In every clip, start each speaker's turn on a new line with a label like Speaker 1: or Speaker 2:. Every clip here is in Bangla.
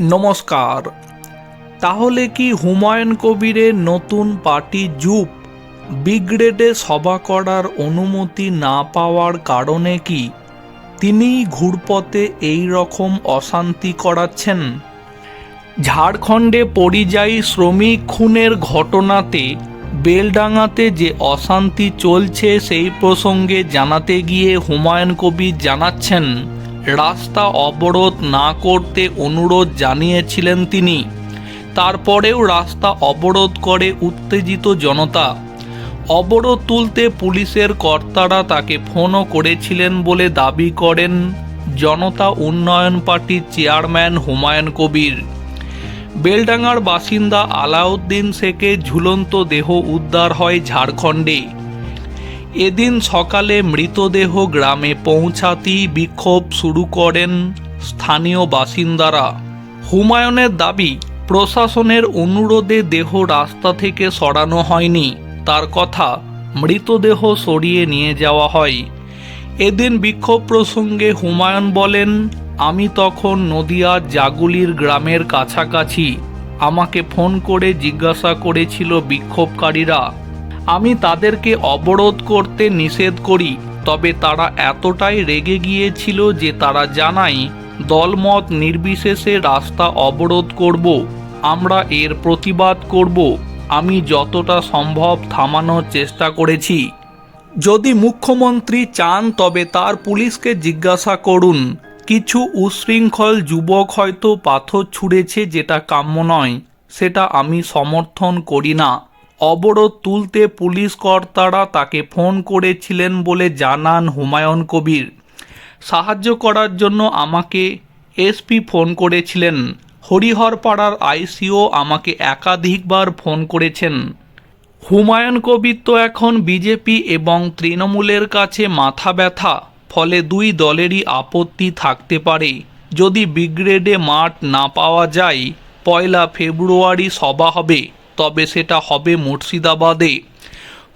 Speaker 1: নমস্কার। তাহলে কি হুমায়ুন কবিরের নতুন পার্টি জুপ বিগ্রেডে সভা করার অনুমতি না পাওয়ার কারণে কি তিনি ঘুরপথে এই রকম অশান্তি করাচ্ছেন? ঝাড়খণ্ডে পরিযায়ী শ্রমিক খুনের ঘটনাতে বেলডাঙাতে যে অশান্তি চলছে সেই প্রসঙ্গে জানাতে গিয়ে হুমায়ুন কবির জানাচ্ছেন রাস্তা অবরোধ না করতে অনুরোধ জানিয়েছিলেন তিনি। তারপরেও রাস্তা অবরোধ করে উত্তেজিত জনতা। অবরোধ তুলতে পুলিশের কর্তারা তাকে ফোনও করেছিলেন বলে দাবি করেন জনতা উন্নয়ন পার্টির চেয়ারম্যান হুমায়ুন কবির। বেলডাঙ্গার বাসিন্দা আলাউদ্দিন শেখের ঝুলন্ত দেহ উদ্ধার হয় ঝাড়খণ্ডে। এদিন সকালে মৃতদেহ গ্রামে পৌঁছাতেই বিক্ষোভ শুরু করেন স্থানীয় বাসিন্দারা। হুমায়ুনের দাবি, প্রশাসনের অনুরোধে দেহ রাস্তা থেকে সরানো হয়নি। তার কথা, মৃতদেহ সরিয়ে নিয়ে যাওয়া হয়। এদিন বিক্ষোভ প্রসঙ্গে হুমায়ুন বলেন, আমি তখন নদিয়ার জাগুলির গ্রামের কাছাকাছি। আমাকে ফোন করে জিজ্ঞাসা করেছিল বিক্ষোভকারীরা। আমি তাদেরকে অবরোধ করতে নিষেধ করি, তবে তারা এতটাই রেগে গিয়েছিল যে তারা জানায়, দলমত নির্বিশেষে রাস্তা অবরোধ করব, আমরা এর প্রতিবাদ করব, আমি যতটা সম্ভব থামানোর চেষ্টা করেছি। যদি মুখ্যমন্ত্রী চান, তবে তার পুলিশকে জিজ্ঞাসা করুন। কিছু উশৃঙ্খল যুবক হয়তো পাথর ছুঁড়েছে, যেটা কাম্য নয়, সেটা আমি সমর্থন করি না। অবরোধ তুলতে পুলিশ কর্তারা তাকে ফোন করেছিলেন বলে জানান হুমায়ুন কবির। সাহায্য করার জন্য আমাকে এসপি ফোন করেছিলেন। হরিহরপাড়ার আইসিও আমাকে একাধিকবার ফোন করেছেন। হুমায়ুন কবির তো এখন বিজেপি এবং তৃণমূলের কাছে মাথা ব্যথা, ফলে দুই দলেরই আপত্তি থাকতে পারে। যদি বিগ্রেডে মাঠ না পাওয়া যায়, পয়লা ফেব্রুয়ারি সভা হবে। তবে সেটা হবে মুর্শিদাবাদে।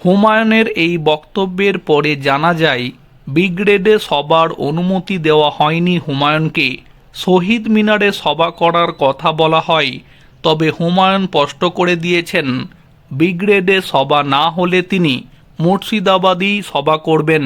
Speaker 1: হুমায়ুনের এই বক্তব্যের পরে জানা যায় বিগ্রেডে সবার অনুমতি দেওয়া হয়নি হুমায়ুনকে। শহীদ মিনারে সভা করার কথা বলা হয়, তবে হুমায়ুন স্পষ্ট করে দিয়েছেন বিগ্রেডে সভা না হলে তিনি মুর্শিদাবাদেই সভা করবেন।